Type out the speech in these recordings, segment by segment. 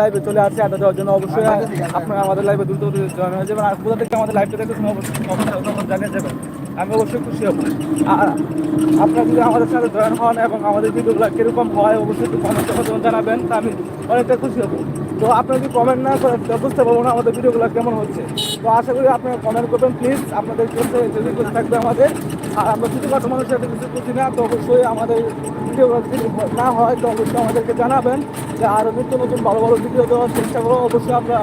লাইভে চলে আসছে আড্ডা দেওয়ার জন্য অবশ্যই আপনারা আমাদের লাইভে দ্রুত জয়েন হয়ে যাবেন। আর কোথা থেকে আমাদের লাইভটা দেখেছেন অবশ্যই জানিয়ে যাবেন আমি অবশ্যই খুশি হব। আর আপনারা যদি আমাদের সাথে জয়েন হন এবং আমাদের ভিডিওগুলো কীরকম হয় অবশ্যই একটু কমেন্টের মাধ্যমে জানাবেন। তা আমি অনেকটা খুশি হব। তো আপনারা যদি কমেন্ট না করেন বুঝতে পারব না আমাদের ভিডিওগুলো কেমন হচ্ছে। তো আশা করি আপনারা কমেন্ট করবেন প্লিজ আপনাদের থাকবে আমাদের। আর আমরা ছোটোখাটো মানুষের সাথে কিছু করছি না, তো অবশ্যই আমাদের ভিডিও না হয়, তো অবশ্যই আমাদেরকে জানাবেন যে আরও নিত্য নতুন ভালো ভালো ভিডিও দেওয়ার চেষ্টা করব। অবশ্যই আমরা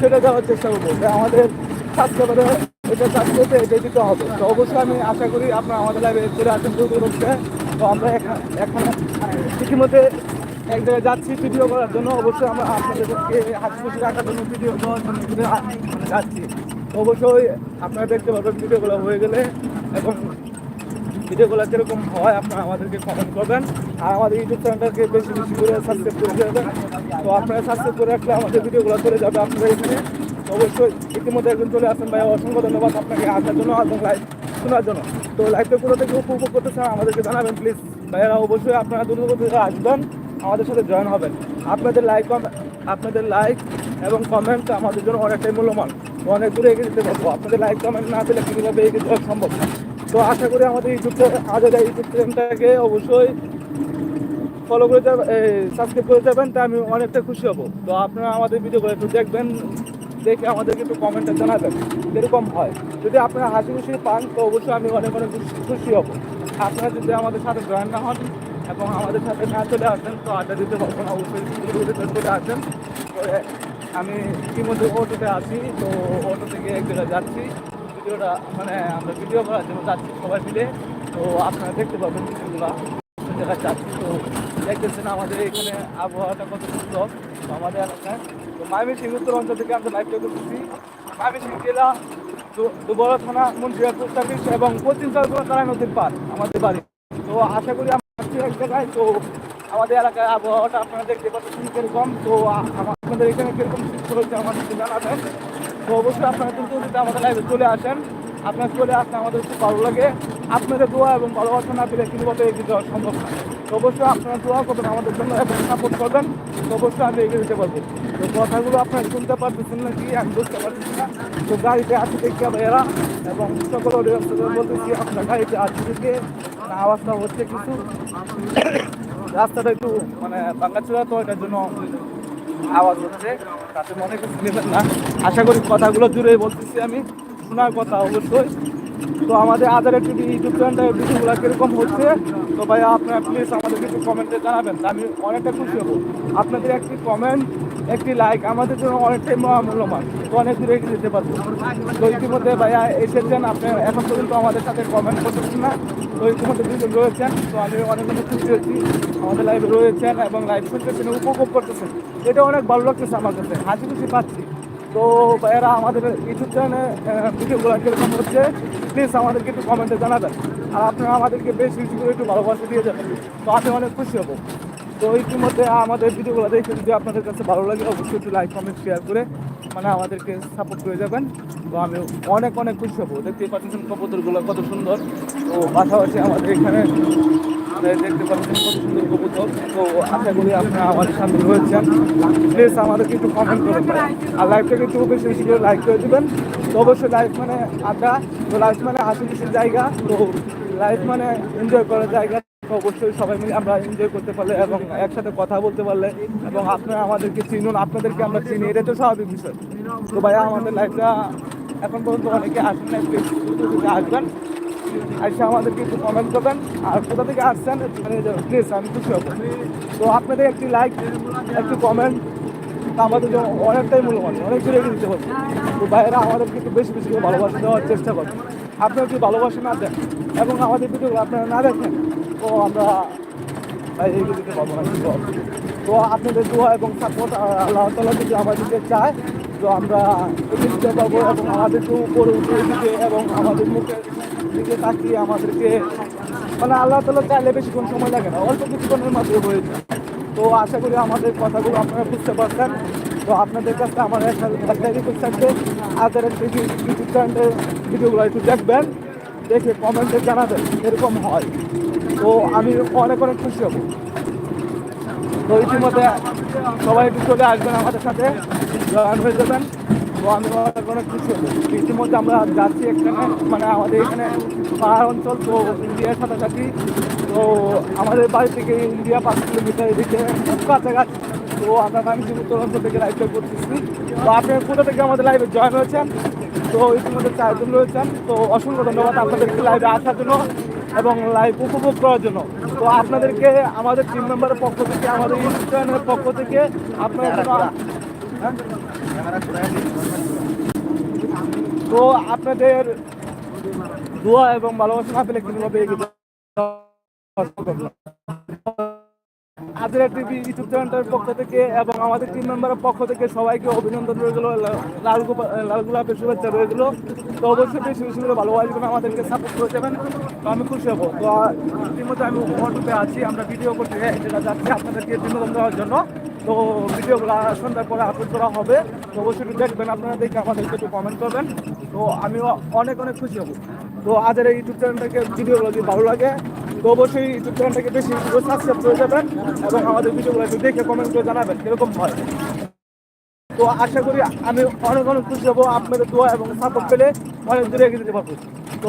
সেটা দেওয়ার চেষ্টা করব যে আমাদের সাবস্ক্রাইবারে এটা সাবস্ক্রাইবে এটা দিতে হবে। তো অবশ্যই আমি আশা করি আপনারা আমাদের লাইভে চলে আসেন দূর দূরত্বে তো আমরা এখানে ইতিমধ্যে এক জায়গায় যাচ্ছি ভিডিও করার জন্য। অবশ্যই আমরা আপনাদেরকে হাসি খুশি রাখার জন্য ভিডিও দেওয়ার জন্য যাচ্ছি। অবশ্যই আপনারা দেখতে পাবেন ভিডিওগুলো হয়ে গেলে। এবং ভিডিওগুলো কীরকম হয় আপনারা আমাদেরকে কমেন্ট করবেন। আর আমাদের ইউটিউব চ্যানেলটাকে বেশি বেশি করে সাবস্ক্রাইব করে দেবেন। তো আপনারা সাবস্ক্রাইব করে রাখলে আমাদের ভিডিওগুলো চলে যাবে আপনারা এখানে। অবশ্যই ইতিমধ্যে একজন চলে আসেন ভাই, অসংখ্য ধন্যবাদ আপনাকে। আসার জন্য এবং লাইভ শোনার জন্য। তো লাইভটা পুরো থেকে উপভোগ করতে চান, আমাদেরকে জানাবেন প্লিজ ভাইয়েরা, অবশ্যই আপনারা দূর থেকে আসবেন, আমাদের সাথে জয়েন হবেন। আপনাদের লাইক আপনাদের লাইক এবং কমেন্ট আমাদের জন্য অনেকটাই মূল্যবান। অনেক দূরে এগিয়ে যেতে পারব। আপনাদের লাইক কমেন্ট না দিলে কীভাবে এগিয়ে যাওয়া সম্ভব? না তো আশা করি আমাদের ইউটিউব আমাদের ইউটিউব চ্যানেলটাকে অবশ্যই ফলো করে সাবস্ক্রাইব করে যাবেন, তা আমি অনেকটা খুশি হব। তো আপনারা আমাদের ভিডিওগুলো একটু দেখবেন, দেখে আমাদেরকে একটু কমেন্টে জানাবেন এরকম হয়। যদি আপনারা হাসি খুশি পান, তো অবশ্যই আমি অনেক অনেক খুশি- হব। আপনারা যদি আমাদের সাথে জয়েন না হন এবং আমাদের সাথে না চলে আসেন, তো আড্ডা দিতে পারব অবশ্যই চলে আসেন। আমি ইতিমধ্যে অটোতে আছি, তো অটো থেকে এক জায়গায় যাচ্ছি। ভিডিওটা মানে আমরা ভিডিও করার জন্য যাচ্ছি সবাই মিলে। তো আপনারা দেখতে পাবেন ভিডিওগুলো জায়গায় যাচ্ছি। তো দেখতেছেন আমাদের এখানে আবহাওয়াটা কত সুন্দর আমাদের এলাকায়। তো মাইমি সিং উত্তর অঞ্চল থেকে আমরা লাইভটা করতেছি। মাইমি সিং জেলা দুবরা থানা, মুন্সিয়া পোস্ট অফিস এবং পশ্চিম তারা নদীর পার আমাদের বাড়ি। তো আশা করি আমরা এক জায়গায়। তো আমাদের এলাকায় আবহাওয়াটা আপনারা দেখতে পাচ্ছেন কীরকম। তো আমাদের এখানে কীরকম শীত হচ্ছে আমাদেরকে জানাবেন। তো অবশ্যই আপনারা কিন্তু যদি আমাদের লাইভে চলে আসেন, আপনার চলে আসলে আমাদের খুব ভালো লাগে। আপনাদের দোয়া এবং ভালোবাসা না পেলে কিন্তু মতো এগিয়ে যাওয়া সম্ভব না। তো অবশ্যই আপনারা দোয়া করবেন, আমাদের জন্য এবং সাপোর্ট করবেন। তো অবশ্যই আমি এগিয়ে যেতে পারব। তো কথাগুলো আপনারা শুনতে পারতেছেন নাকি? আমি বুঝতে পারতেছি না। তো গাড়িতে আছে হবে এরা। এবং সকল অডিয়েন্সদের বলতেছি, আপনার গাড়িতে আছে দেখে। না আওয়াজটা হচ্ছে কিছু। রাস্তাটা একটু মানে ছিল তো, এটার জন্য আওয়াজ হচ্ছে। তাতে মনে কিছু নেবেন না। আশা করি কথাগুলো জুড়ে বলতেছি আমি। শোনার কথা অবশ্যই। তো আমাদের আধার টিভি ইউটিউব চ্যানেলটা, ভিডিওগুলো কীরকম হচ্ছে? তো ভাই আপনারা প্লিজ আমাদেরকে একটু কমেন্টে জানাবেন। আমি অনেকটা খুশি হব। আপনাদের একটি কমেন্ট একটি লাইক আমাদের জন্য অনেকটাই মূল্যবান তো অনেক দূরে এগিয়ে যেতে পারব। তো ইতিমধ্যে ভাইয়া এসেছেন। আপনি এখন পর্যন্ত আমাদের সাথে কমেন্ট করতেছেন না। তো ইতিমধ্যে দুজন রয়েছেন। তো আমি অনেক অনেক খুশি হয়েছি। আমাদের লাইভে রয়েছেন এবং লাইভ শুনতেছেন উপভোগ করতেছেন। এটা অনেক ভালো লাগতেছে আমার কাছে, হাসি খুশি পাচ্ছি। তো ভাইয়েরা, আমাদের ইউটিউব চ্যানেলে ভিডিওগুলো কীরকম হচ্ছে প্লিজ আমাদেরকে একটু কমেন্টে জানাবেন। আর আপনারা আমাদেরকে বেশ বেশি একটু ভালোবাসা দিয়ে যাবেন। তো আমি অনেক খুশি হব। তো ইতিমধ্যে আমাদের ভিডিওগুলো দেখে যদি আপনাদের কাছে ভালো লাগে, অবশ্যই একটু লাইক কমেন্ট শেয়ার করে মানে আমাদেরকে সাপোর্ট করে যাবেন। তো আমি অনেক অনেক খুশি হব। দেখতে পাচ্ছেন কবুতরগুলো কত সুন্দর। তো পাশাপাশি আমাদের এখানে দেখতে পাচ্ছেন কত সুন্দর কবুতর। তো আশা করি আপনারা আমাদের সামনে রয়েছেন। প্লিজ আমাদেরকে একটু কমেন্ট করুন আর লাইভটাকে একটু বেশি বেশি করে লাইক করে দেবেন। তো অবশ্যই লাইভ মানে আড্ডা তো লাইভ মানে হাসি খুশির জায়গা। তো লাইভ মানে এনজয় করার জায়গা। অবশ্যই সবাই মিলে আমরা এনজয় করতে পারলে এবং একসাথে কথা বলতে পারলে এবং আপনারা আমাদেরকে চিনুন, আপনাদেরকে আমরা চিনি, এটা তো স্বাভাবিক বিষয়। তো ভাইয়া, আমাদের লাইফটা এখন পর্যন্ত অনেকে আসেন না একটু দ্রুত দ্রুত আসবেন। এসে আমাদেরকে একটু কমেন্ট করবেন। আর কোথা থেকে আসছেন? প্লিজ আমি খুশি হব তো আপনাদের একটি লাইক একটি কমেন্ট আমাদের জন্য অনেকটাই মূল্যবান, অনেক দূরে দিতে পারবে তো ভাইয়েরা, আমাদেরকে একটু বেশি বেশি ভালোবাসা দেওয়ার চেষ্টা করবেন আপনারা যদি ভালোবাসা না দেন এবং আমাদের ভিডিও আপনারা না দেখেন তো আমরা দিতে পারব না তো আপনাদের দোয়া এবং সাপোর্ট আল্লাহ তালা যদি আমাদেরকে চায়, তো আমরা এগিয়ে দিতে পারব এবং আমাদেরকে উপরে উঠে দিতে এবং আমাদের মুখের দিকে তাকিয়ে আমাদেরকে মানে আল্লাহ তালা চাইলে বেশিক্ষণ সময় লাগে না, অল্প কিছুক্ষণের মাধ্যমে হয়ে যায়। তো আশা করি আমাদের কথাগুলো আপনারা বুঝতে পারছেন। তো আপনাদের কাছে আমার একটা রিকোয়েস্ট থাকবে আদার ইউটিউব চ্যানেলের ভিডিওগুলো একটু দেখবেন, দেখে কমেন্টে জানাবেন, এরকম হয়। তো আমি অনেক অনেক খুশি হব। তো ইতিমধ্যে সবাই একটু চলে আসবেন আমাদের সাথে, জয়েন হয়ে যাবেন। তো আমি অনেক অনেক খুশি হব। ইতিমধ্যে আমরা যাচ্ছি এখানে মানে আমাদের এখানে পাহাড় অঞ্চল, তো ইন্ডিয়ার সাথে থাকি তো আমাদের বাড়ি থেকে ইন্ডিয়া পাঁচ কিলোমিটার এদিকে কাছাকাছি। তো আমরা বাণিজ্য উত্তর অঞ্চল থেকে লাইভ করতেছি। তো আপনি কোথা থেকে আমাদের লাইভে জয়েন হয়েছেন? তো ইতিমধ্যে চারজন রয়েছেন। তো অসংখ্য ধন্যবাদ আপনাদেরকে লাইভে আসার জন্য। এবং লাইভ উপভোগ করার জন্য তো আপনাদেরকে, আমাদের টিম মেম্বারের পক্ষ থেকে, আমাদের ইনস্টিটিউশনের পক্ষ থেকে আপনারা হ্যাঁ? তো আপনাদের দোয়া এবং ভালোবাসা না পেলে কিন্তু আজের টিভি, ইউটিউব চ্যানেলটার পক্ষ থেকে এবং আমাদের টিম মেম্বারের পক্ষ থেকে সবাইকে অভিনন্দন রয়ে গেল লাল লাল গোলাপের শুভেচ্ছা রয়ে তো অবশ্যই বেশি বেশি করে ভালোবাসবেন, আমাদেরকে সাপোর্ট করে দেবেন। তো আমি খুশি হব। তো ইতিমধ্যে আমি অটোতে আছি, আমরা ভিডিও করতে যেটা যাচ্ছি আপনাদেরকে বিনোদন দেওয়ার জন্য। তো ভিডিওগুলো সন্ধ্যার পরে আপলোড করা হবে। তো অবশ্যই একটু দেখবেন, আপনারা দেখে আমাদেরকে একটু কমেন্ট করবেন। তো আমিও অনেক অনেক খুশি হব। তো আজের এই ইউটিউব চ্যানেলটাকে ভিডিওগুলো যদি ভালো লাগে তো অবশ্যই ইউটিউব চ্যানেলটাকে বেশি সাবস্ক্রাইব করে যাবেন এবং আমাদের ভিডিওগুলো একটু দেখে কমেন্ট করে জানাবেন কীরকম হয়। তো আশা করি আমি অনেক অনেক খুশি হব, আপনাদের দোয়া এবং সাপোর্ট পেলে অনেক দূরে এগিয়ে যেতে পারব। তো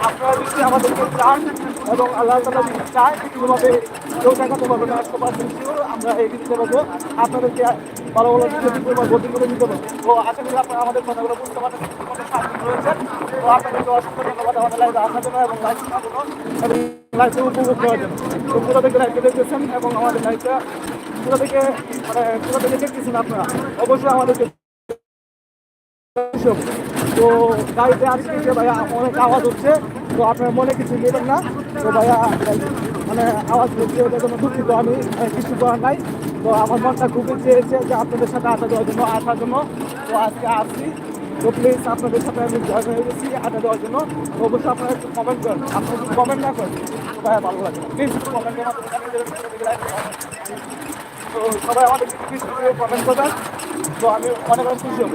আপনারা যদি আমাদেরকে চান এবং আল্লাহ তালা কোনোভাবে কেউ আমরা এগিয়ে দিতে আপনাদেরকে ভালো ভালো করে দিতে পারব তো আশা আপনারা আমাদের কথাগুলো বুঝতে তো আপনাদেরকে অসংখ্য আমাদের লাইভে তো কোথা থেকে লাইভে দেখতেছেন এবং আমাদের লাইভটা কোথা থেকে মানে কোথা থেকে দেখতেছেন আপনারা অবশ্যই আমাদেরকে। তো গাড়িতে আসছে যে ভাইয়া অনেক আওয়াজ হচ্ছে, তো আপনার মনে কিছু নেবেন না? তো ভাইয়া মানে আওয়াজ হচ্ছে ওটার জন্য দুঃখিত আমি কিছু করার নাই। তো আমার মনটা খুবই চেয়েছে যে আপনাদের সাথে আড্ডা দেওয়ার জন্য আসার জন্য। তো আজকে আসছি। তো প্লিজ আপনাদের সাথে আমি জয়েন হয়ে গেছি আড্ডা দেওয়ার জন্য। তো অবশ্যই আপনারা একটু কমেন্ট করেন। আপনি যদি কমেন্ট না করেন। ভাইয়া, ভালো লাগে প্লিজ করেন। তো সবাই আমাদের কমেন্ট করবেন। তো আমি অনেক অনেক খুশি হব।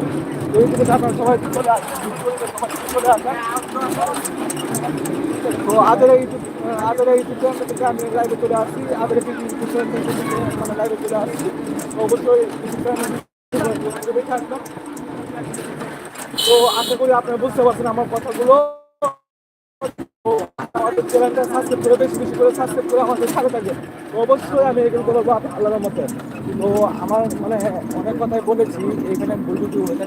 তো আপনারা আমি মানে আশা করি আপনারা বুঝতে পারছেন আমার কথাগুলো চ্যানেলটা সাবস্ক্রাইব করে বেশি বেশি করে সাবস্ক্রাইব করে আমাদের সাথে থাকবেন তো অবশ্যই আমি এগুলো বলব আপ- আল্লাহর মতে তো আমার মানে অনেক কথাই বলেছি এখানে ভুল হয়ে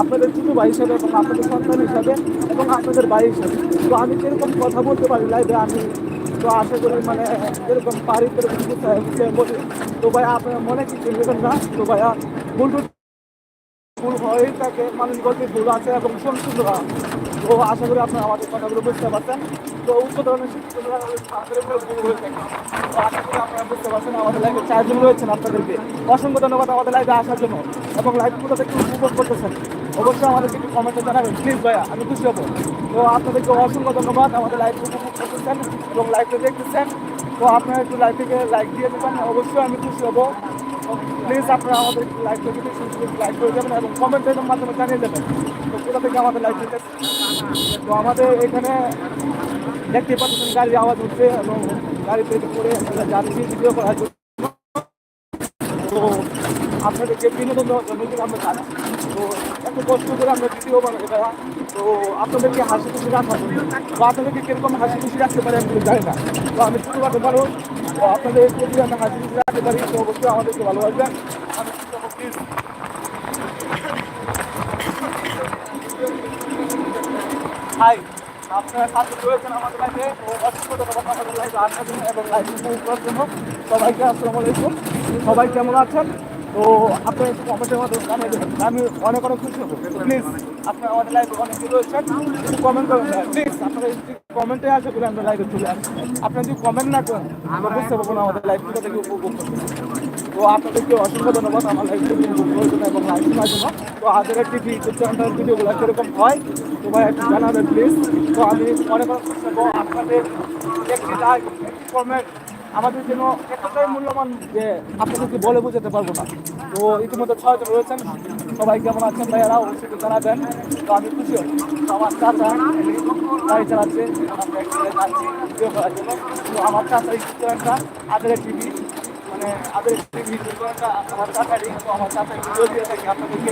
আপনাদের ছোটো ভাই হিসাবে এবং আপনাদের সন্তান হিসাবে এবং আপনাদের ভাই হিসাবে। তো আমি যেরকম কথা বলতে পারি লাইভে আমি তো আশা করি মানে যেরকম পারি গুছায় বলি তো ভাই আপনারা মনে কিছু নেবেন না। তো ভাইয়া, ভুল ভুল হয়েই থাকে, মানুষ বলতে ভুল আছে এবং সংশোধন হয়। তো আশা করি আপনারা আমাদের কথাগুলো বুঝতে পারছেন তো উচ্চ ধরনের হয়ে আশা করি আপনারা বুঝতে পারছেন আমাদের লাইভে চারজন রয়েছেন আপনাদেরকে অসংখ্য ধন্যবাদ আমাদের লাইভে আসার জন্য এবং লাইভ কোথা থেকে উপভোগ করতেছেন অবশ্যই আমাদেরকে একটু কমেন্টে জানাবেন প্লিজ ভাইয়া আমি খুশি হব তো আপনাদেরকে অসংখ্য ধন্যবাদ আমাদের লাইভ উপভোগ করতেছেন এবং লাইভটা দেখতেছেন তো আপনারা একটু লাইভ থেকে লাইক দিয়ে দেবেন অবশ্যই আমি খুশি হব প্লিজ আপনারা আমাদের লাইভ থেকে লাইক করে দেবেন এবং কমেন্টের মাধ্যমে জানিয়ে দেবেন তো কোথা থেকে আমাদের লাইভ দিতে তো আমাদের এখানে দেখতে পাচ্ছেন গাড়ির আওয়াজ হচ্ছে এবং গাড়িতে করে আমরা যাচ্ছি ভিডিও করার জন্য। তো আপনাদেরকে বিনোদন দেওয়ার জন্য কিন্তু আমরা যাচ্ছি। তো এত কষ্ট করে আমরা ভিডিও বানাই ভাইয়া। তো আপনাদেরকে হাসি খুশি রাখার জন্য তো আপনাদেরকে কীরকম হাসি খুশি রাখতে পারি আমি কিন্তু জানি না। তো আমি ছোটোখাটো পারো তো আপনাদের যদি আমরা হাসি খুশি রাখতে পারি। তো অবশ্যই আমাদেরকে ভালোবাসবেন। আমি প্লিজ আপনারা সাথে এবং করার জন্য। সবাইকে আসসালামু সবাই কেমন আছেন? তো আপনি একটু কমেন্টের মাধ্যমে আমি অনেক অনেক খুশি হব। প্লিজ আপনি আমাদের লাইভে অনেক রয়েছেন। একটু কমেন্ট করবেন প্লিজ আপনারা যদি কমেন্টে আসে আমরা লাইভে চলে আসি আপনি যদি কমেন্ট না করেন, আমরা বুঝতে পারব না আমাদের লাইভ কোথা থেকে উপভোগ করতে তো আপনাদেরকে অসংখ্য ধন্যবাদ। আমার লাইভটি উপভোগ করার জন্য এবং লাইভ শোনার জন্য। তো আজকের একটি ইউটিউব চ্যানেলের ভিডিওগুলো কীরকম হয়। ভাই একটু জানাবেন প্লিজ তো আমি অনেক অনেক আপনাদের একটি লাইক কমেন্ট আমাদের জন্য এতটাই মূল্যবান যে আপনাদেরকে বলে বোঝাতে পারব না। তো ইতিমধ্যে ছয়জন রয়েছেন। সবাই কেমন আছেন ভাইয়ারা? অবশ্যই একটু জানাবেন। তো আমি খুশি আমার চাচা গাড়ি চালাচ্ছে। ভিডিও করার জন্য তো আমার চাচা এই চ্যানেলটা আদের টিভি মানে আদের টিভি চ্যানেলটা আমার চাচারই, তো আমার চাচা ভিডিও দিয়ে আপনাদেরকে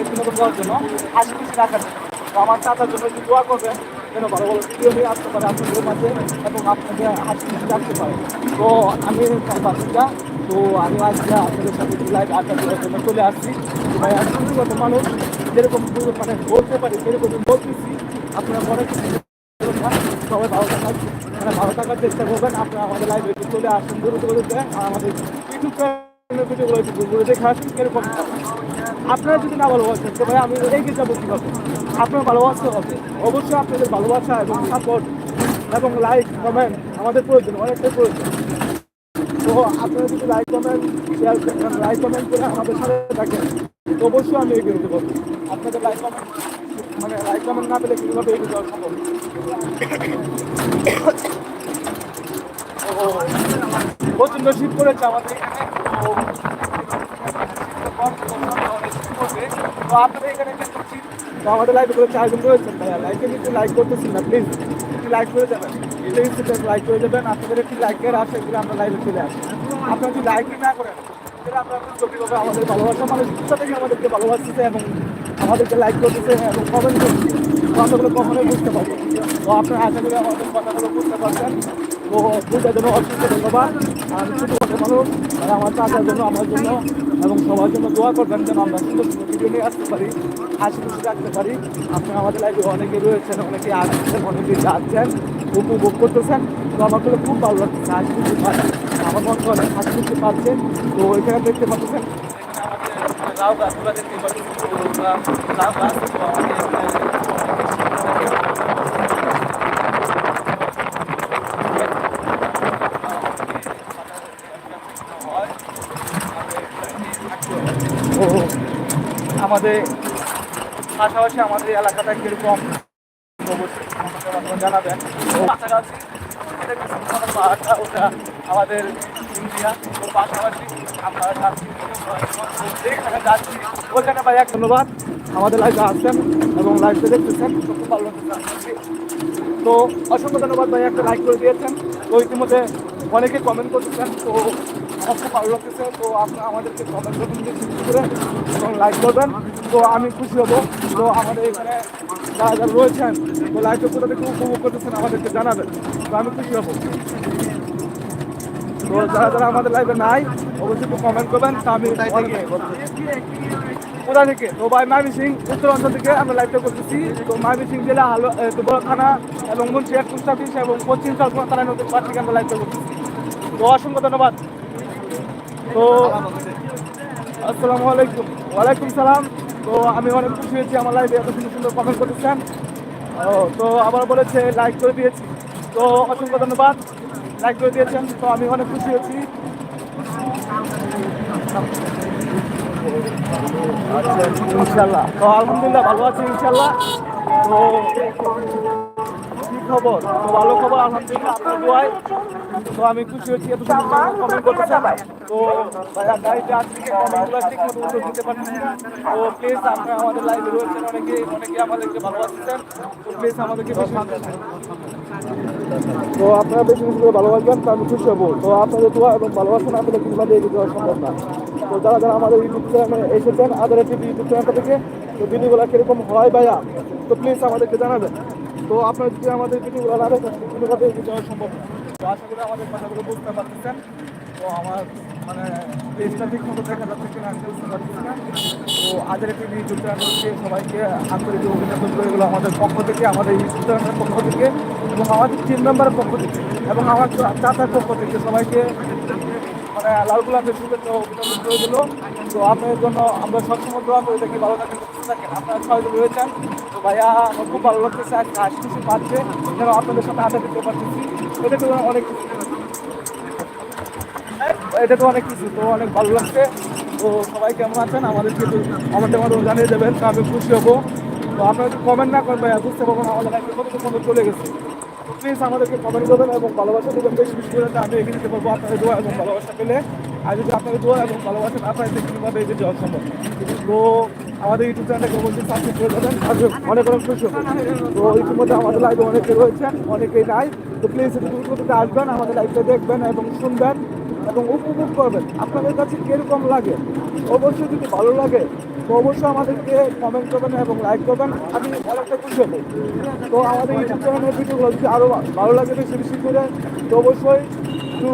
জন্য। হাসি খুশি রাখার জন্য। আমার চাচার জন্য একটু দোয়া করবেন, যেন ভালো ভালো ভিডিও নিয়ে আসতে পারে আপনাদের মাঝে এবং আপনাকে খুশি রাখতে পারে। তো আমি বাসিন্দা, তো আমি আজকে আপনাদের সাথে লাইভ আড্ডা দেওয়ার জন্য চলে আসছি। ভাই আমি সুন্দর মানুষ, যেরকম মানে বলতে পারি, সেরকম বলতেছি। আপনারা মনে সবাই ভালো থাকার মানে ভালো থাকার চেষ্টা করবেন। আপনারা আমাদের একটু চলে আসুন, দ্রুত করে আর আমাদের ইউটিউব চ্যানেলের ভিডিওগুলো একটু ঘুরে দেখে আসুন, এরকম আপনারা যদি না ভালোবাসেন, তো ভাই আমি এগিয়ে যাব কীভাবে? আপনার ভালোবাসতে হবে। অবশ্যই আপনাদের ভালোবাসা এবং সাপোর্ট এবং লাইক কমেন্ট আমাদের প্রয়োজন, অনেকটাই প্রয়োজন। তো আপনারা যদি লাইক কমেন্ট শেয়ার করেন লাইক কমেন্ট করে আমাদের সাথে থাকেন, তো অবশ্যই আমি এগিয়ে যেতে পারব আপনাদের লাইক কমেন্ট মানে লাইক কমেন্ট না পেলে কীভাবে এগিয়ে যাওয়া সম্ভব? তো প্রচণ্ড শীত পড়েছে আমাদের। এখানে তো আপনাদের এখানে আমাদের লাইভে করে চারজন রয়েছেন ভাইয়া লাইকে কিন্তু লাইক করতেছি না প্লিজ একটু লাইক করে যাবেন প্লিজ লাইক করে যাবেন আপনাদের একটি লাইকের আসে এগুলো আমরা লাইভে চলে আপনারা যদি লাইকই না করেন, তাহলে আমরা চোখে আমাদের ভালোবাসা মানুষ থেকে আমাদেরকে ভালোবাসতেছে এবং আমাদেরকে লাইক করতেছে এবং কমেন্ট করতেছে। কথাগুলো কখনোই বুঝতে পারব। তো আপনারা আশা করি আমাদের কথাগুলো বুঝতে পারছেন। তো বুঝার জন্য অসংখ্য ধন্যবাদ। আমি ছোটো কথা মানুষ, আর আমার চাচার জন্য, আমার জন্য এবং সবার জন্য দোয়া করবেন যেন আমরা সুন্দর সুন্দর ভিডিও নিয়ে আসতে পারি, হাসি খুশি রাখতে পারি। আপনি আমাদের লাইফে অনেকে রয়েছেন, অনেকে আসছেন, অনেকে যাচ্ছেন, উপভোগ করতেছেন। তো আমার খুব ভালো লাগছে, হাসি খুশি পাচ্ছে, আমার মনে হয় অনেক হাসি খুশি পাচ্ছেন তো ওইখানে দেখতে পাচ্ছেন দেখতে তো আমাদের এখানে ও আমাদের পাশাপাশি আমাদের এলাকাটা কীরকম? জানাবেন। কাছাকাছি আমাদের আমাদের ইন্ডিয়া। তো পাশাপাশি আমরা যেখানে যাচ্ছি। ওখানে ভাই এক ধন্যবাদ। আমাদের লাইভে আসছেন এবং লাইভে দেখতেছেন। খুব ভালো লাগতেছে তো অসংখ্য ধন্যবাদ ভাই একটা লাইক করে দিয়েছেন। তো ইতিমধ্যে অনেকে কমেন্ট করতেছেন। তো আমার খুব ভালো লাগতেছে। তো আপনারা আমাদেরকে কমেন্ট করবেন করে এবং লাইক করবেন। তো আমি খুশি হব। তো আমাদের এখানে যারা যারা রয়েছেন তো লাইভে কোথা থেকে উপভোগ করতেছেন আমাদেরকে জানাবেন। তো আমি খুশি হব। তো যারা যারা আমাদের লাইভে নাই অবশ্যই একটু কমেন্ট করবেন। তা আমি কোথা থেকে? তো ভাই মাইমি সিং উত্তরাঞ্চল থেকে আমরা লাইভটা করতেছি। তো মাইমি সিং জেলা হালো দুবরা থানা এবং মুন্সিয়ার পোস্ট অফিস এবং পশ্চিম চলপনা থানায় নতুন পার্ট থেকে আমরা লাইভটা করতেছি। তো অসংখ্য ধন্যবাদ। তো আসসালামু আলাইকুম। ওয়ালাইকুম সালাম। তো আমি অনেক খুশি হয়েছি, আমার লাইভে এত সুন্দর সুন্দর কমেন্ট করতেছেন ও, তো আবার বলেছে লাইক করে দিয়েছি। তো অসংখ্য ধন্যবাদ লাইক করে দিয়েছেন, তো আমি অনেক খুশি হয়েছি। আচ্ছা ইনশাল্লাহ তো আলহামদুলিল্লাহ, ভালো আছি ইনশাল্লাহ তো খবর। তো ভালো খবর, আলহামদুলিল্লাহ, আপনার দোয়ায়। তো আমি খুশি হচ্ছি, এত কমেন্ট করতেছেন। তো ভাইয়া গাড়িতে আজকে কমেন্টগুলো ঠিক মতো উত্তর দিতে পারছি না। তো প্লিজ আপনারা আমাদের লাইভে রয়েছেন অনেকে অনেকে আমাদেরকে ভালোবাসছেন তো প্লিজ আমাদেরকে তো আপনারা বেশি বেশি করে ভালোবাসবেন, তো আমি খুশি হব। তো আপনাদের দোয়া এবং ভালোবাসা না পেলে কীভাবে এগিয়ে যাওয়া সম্ভব না। তো যারা যারা আমাদের ইউটিউব চ্যানেলে এসেছেন আদার টিভি ইউটিউব চ্যানেলটা থেকে, তো ভিডিওগুলো কীরকম হয় ভাইয়া, তো প্লিজ আমাদেরকে জানাবেন। তো আপনারা যদি আমাদের ভিডিওগুলো না দেখেন যাওয়া সম্ভব তো আশা করি আমাদের কথাগুলো বুঝতে পারতেছেন। তো আমার মানে ঠিক মতো দেখা যাচ্ছে কিনা আমি বুঝতে পারতেছি না। তো ইউটিউব চ্যানেলকে সবাইকে আন্তরিক অভিনন্দন। করে এগুলো আমাদের পক্ষ থেকে, আমাদের ইউটিউব পক্ষ থেকে এবং আমাদের টিম মেম্বারের পক্ষ থেকে এবং আমার চাচার পক্ষ থেকে সবাইকে মানে লাল গোলাপের শুভেচ্ছা অভিনন্দন করে দিল তো আপনাদের জন্য আমরা সবসময় দোয়া করে থাকি ভালো থাকেন, সুস্থ থাকেন। আপনারা ছয়জন রয়েছেন। ভাইয়া খুব ভালো লাগতেছে, আজকে হাসি খুশি পাচ্ছে। যেন আপনাদের সাথে আশা দিতে পারতেছি। এটা তো অনেক এটা তো অনেক কিছু। তো অনেক ভালো লাগছে। তো সবাই কেমন আছেন? আমাদেরকে একটু কমেন্টের মাধ্যমে জানিয়ে দেবেন আমি খুশি হব। তো আপনারা যদি কমেন্ট না করেন ভাইয়া, বুঝতে পারবেন আমাদের লাইফে কতটুকু পর্যন্ত চলে গেছে। প্লিজ আমাদেরকে কমেন্ট করবেন এবং ভালোবাসা দেবেন। বেশি বেশি করে যাতে আমি এগিয়ে দিতে পারব আপনাদের দোয়া এবং ভালোবাসা পেলে। আর যদি আপনাদের দোয়া এবং ভালোবাসা না পাই কীভাবে এগিয়ে যাওয়া সম্ভব? তো আমাদের ইউটিউব চ্যানেলটাকে অবশ্যই সাবস্ক্রাইব করে দেবেন। আর অনেক অনেক হব। তো ইতিমধ্যে আমাদের লাইভে অনেকে রয়েছেন, অনেকেই নাই। তো প্লিজ দ্রুত আসবেন, আমাদের লাইভটা দেখবেন এবং শুনবেন এবং উপভোগ করবেন। আপনাদের কাছে কীরকম লাগে? অবশ্যই যদি ভালো লাগে, তো অবশ্যই আমাদেরকে কমেন্ট করবেন এবং লাইক করবেন। আমি অনেকটা খুশি হব। তো আমাদের ইউটিউব চ্যানেলের ভিডিওগুলো যদি আরও ভালো লাগে বেশি বেশি করে, তো অবশ্যই একটু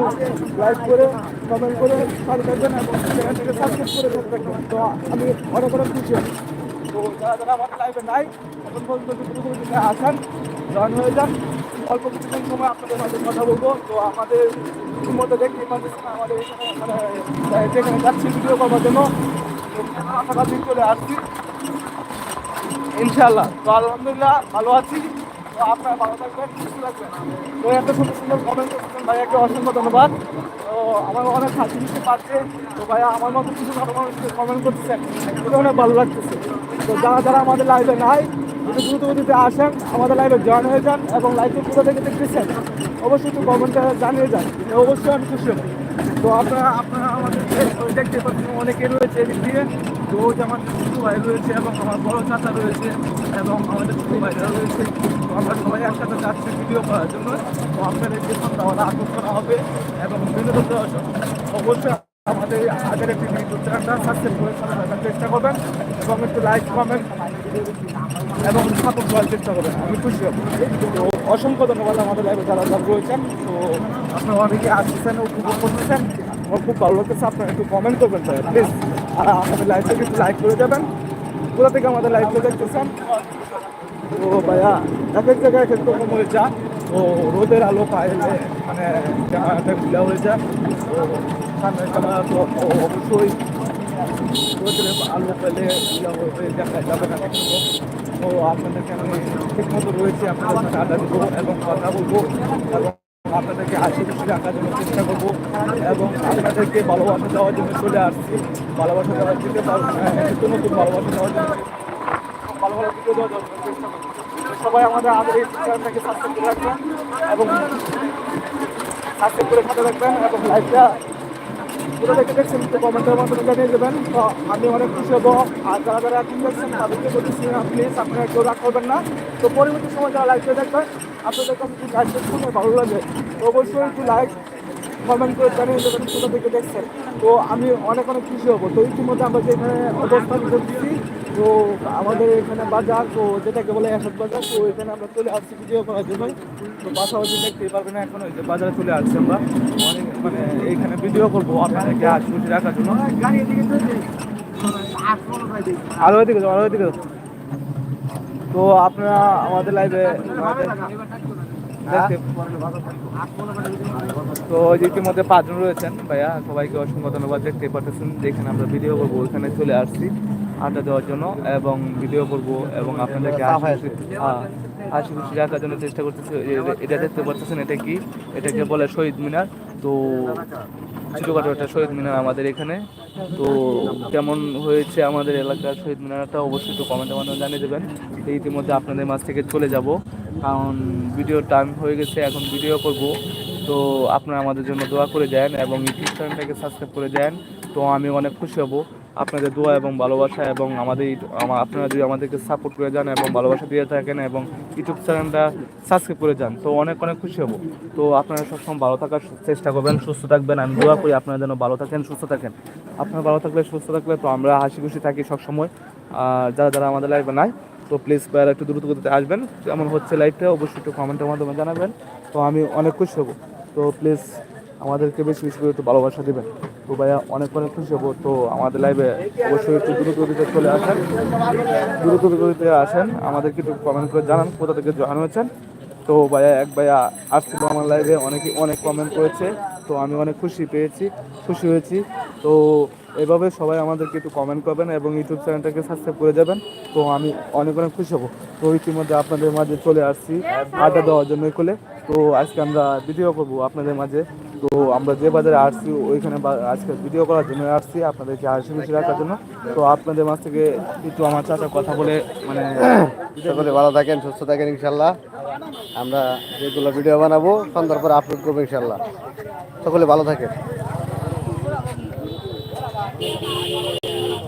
লাইক করে কমেন্ট করে সাথে থাকবেন এবং চ্যানেল থেকে সাবস্ক্রাইব করে তো আমি অনেক অনেক খুশি তো যারা যারা আমাদের লাইভে নাই এখন পর্যন্ত কিছু আসেন জয়েন হয়ে যান। অল্প কিছুক্ষণ সময় আপনাদের সাথে কথা বলব। তো আমাদের দেখতেই পাচ্ছেন, আমাদের এখানে মানে যেখানে যাচ্ছি ভিডিও জন্য চলে আসছি। ইনশাল্লাহ তো আলহামদুলিল্লাহ, ভালো আছি। তো আপনারা ভালো থাকবেন, সুস্থ থাকবেন। তো এত সুন্দর সুন্দর কমেন্ট করছেন ভাইয়াকে অসংখ্য ধন্যবাদ। তো আমার অনেক হাসি দিতে পারছে তো ভাইয়া আমার মতো কিছু ভালো মানুষ কমেন্ট করতেছেন এটা অনেক ভালো লাগতেছে। তো যারা যারা আমাদের লাইভে নাই, যদি দ্রুত গতিতে আসেন, আমাদের লাইভে জয়েন হয়ে যান এবং লাইভে পুরো থেকে দেখতেছেন, অবশ্যই একটু কমেন্টে জানিয়ে যান। অবশ্যই আমি খুশি হব। তো আপনারা আপনারা দেখতে পাচ্ছেন অনেকে রয়েছে এদিক দিয়ে। তো আমার ছোটো ভাই রয়েছে এবং আমার বড় চাচা রয়েছে এবং আমাদের ছোটো ভাইরা রয়েছে। তো আমরা সবাই একসাথে যাচ্ছি ভিডিও করার জন্য। তো আপনাদের যে তাহলে আকর্ষণ করা হবে এবং বিনোদন দেওয়ার জন্য। অবশ্যই আমাদের আগের একটি ইউটিউব চ্যানেলটা সাবস্ক্রাইব করে সাথে চেষ্টা করবেন এবং একটু লাইক কমেন্ট এবং সাপোর্ট করার চেষ্টা করবেন। আমি খুশি হব। অসংখ্য ধন্যবাদ আমাদের লাইভে যারা রয়েছেন। তো আপনারা অনেকে আসছেন, উপভোগ করতেছেন। আমার খুব ভালো লাগতেছে, আপনারা একটু কমেন্ট করবেন স্যার প্লিজ আর আমাদের লাইভটাকে একটু লাইক করে দেবেন কোথা থেকে আমাদের লাইভটা দেখতেছেন? তো ভাইয়া, এক এক জায়গায় এক এক রকম হয়ে তো রোদের আলো পাইলে মানে ক্যামেরাটা খুলে হয়ে যায়। ক্যামেরা তো অবশ্যই রোদের আলো পেলে খুলে হয়ে যায় যাবে না তো আপনাদেরকে আমি ঠিক মতো রয়েছে, আপনাদের সাথে আড্ডা দেবো এবং কথা বলব এবং আপনাদেরকে হাসি খুশি রাখার জন্য চেষ্টা করব এবং আপনাদেরকে ভালোবাসা দেওয়ার জন্য চলে আসছি। ভালোবাসা দেওয়ার জন্য নতুন ভালোবাসা দেওয়ার জন্য। ভালো ভালো ভিডিও দেওয়ার জন্য চেষ্টা করব। সবাই আমাদের আমাদের এই চ্যানেলটাকে সাবস্ক্রাইব করে রাখবেন এবং সাবস্ক্রাইব করে সাথে রাখবেন এবং লাইভটা পুরো দেখে দেখছেন, তো কমেন্টের মাধ্যমে জানিয়ে দেবেন। তো আমি অনেক খুশি হব। আর যারা যারা এখন দেখছেন তাদেরকে বলতেছি প্লিজ আপনারা কেউ রাগ করবেন না। তো পরবর্তী সময় যারা লাইভটা দেখবেন, আপনাদের কাছে যদি লাইভটা শুনে ভালো লাগে। অবশ্যই একটু লাইক কমেন্ট করে জানিয়ে দেবেন কোথা থেকে দেখছেন। তো আমি অনেক অনেক খুশি হব। তো ইতিমধ্যে আমরা যেখানে অবস্থান করছি তো আমাদের এখানে বাজার তো যেটাকে বলে এসব বাজার তো এখানে আমরা চলে আসছি ভিডিও করার জন্য তো পাশাপাশি দেখতেই পারবেন এখন ওই যে বাজারে চলে আসছি আমরা। অনেক মানে এইখানে ভিডিও করব আপনাদেরকে আজ খুশি রাখার জন্য। আরও ওইদিকে যাও, আরও ওইদিকে। তো আপনারা আমাদের লাইভে তো ইতিমধ্যে পাঁচজন রয়েছেন ভাইয়া সবাইকে অসংখ্য ধন্যবাদ দেখতে পাচ্ছেন যেখানে আমরা ভিডিও করব ওখানে চলে আসছি। আড্ডা দেওয়ার জন্য এবং ভিডিও করব এবং আপনাদেরকে খুশি হ্যাঁ, খুশি রাখার জন্য চেষ্টা করতেছি। এটা দেখতে পাচ্ছেন এটা কি? এটাকে বলে শহীদ মিনার। তো ছোটোখাটো একটা শহীদ মিনার আমাদের এখানে। তো কেমন হয়েছে আমাদের এলাকার শহীদ মিনারটা অবশ্যই তো কমেন্টের মাধ্যমে জানিয়ে দেবেন। ইতিমধ্যে আপনাদের মাঝ থেকে চলে যাব। কারণ ভিডিও টাইম হয়ে গেছে এখন ভিডিও করব। তো আপনারা আমাদের জন্য দোয়া করে দেন এবং ইউটিউব চ্যানেলটাকে সাবস্ক্রাইব করে দেন। তো আমি অনেক খুশি হব। আপনাদের দোয়া এবং ভালোবাসা এবং আমাদের আপনারা যদি আমাদেরকে সাপোর্ট করে যান এবং ভালোবাসা দিয়ে থাকেন এবং ইউটিউব চ্যানেলটা সাবস্ক্রাইব করে যান, তো অনেক অনেক খুশি হব। তো আপনারা সবসময় ভালো থাকার চেষ্টা করবেন, সুস্থ থাকবেন। আমি দোয়া করি আপনারা যেন ভালো থাকেন, সুস্থ থাকেন। আপনারা ভালো থাকলে, সুস্থ থাকলে তো আমরা হাসি খুশি থাকি সবসময়। আর যারা যারা আমাদের লাইফে নাই, তো প্লিজ ভাইয়ারা একটু দ্রুত গতিতে আসবেন। কেমন হচ্ছে লাইভটা অবশ্যই একটু কমেন্টের মাধ্যমে জানাবেন। তো আমি অনেক খুশি হব। তো প্লিজ আমাদেরকে বেশি বেশি করে একটু ভালোবাসা দেবেন। তো ভাইয়া, অনেক অনেক খুশি হব। তো আমাদের লাইভে অবশ্যই একটু দ্রুত গতিতে চলে আসেন। দ্রুত গতিতে আসেন। আমাদেরকে একটু কমেন্ট করে জানান কোথা থেকে জয়েন হয়েছেন। তো ভাইয়া, এক ভাইয়া আসছিল আমার লাইভে অনেকে অনেক কমেন্ট করেছে। তো আমি অনেক খুশি পেয়েছি, খুশি হয়েছি। তো এভাবে সবাই আমাদেরকে একটু কমেন্ট করবেন এবং ইউটিউব চ্যানেলটাকে সাবস্ক্রাইব করে যাবেন। তো আমি অনেক অনেক খুশি হব। তো ইতিমধ্যে আপনাদের মাঝে চলে আসছি। আড্ডা দেওয়ার জন্য খুলে। তো আজকে আমরা ভিডিও করব আপনাদের মাঝে তো আমরা যে বাজারে আসছি, ওইখানে আজকে ভিডিও করার জন্য আসছি আপনাদেরকে হাসি খুশি রাখার জন্য। তো আপনাদের মাছ থেকে একটু আমার চাচা কথা বলে মানে সকলে ভালো থাকেন, সুস্থ থাকেন ইনশাল্লাহ আমরা যেগুলো ভিডিও বানাবো, সন্ধ্যার পর আপলোড করব ইনশাল্লাহ সকলে ভালো থাকেন।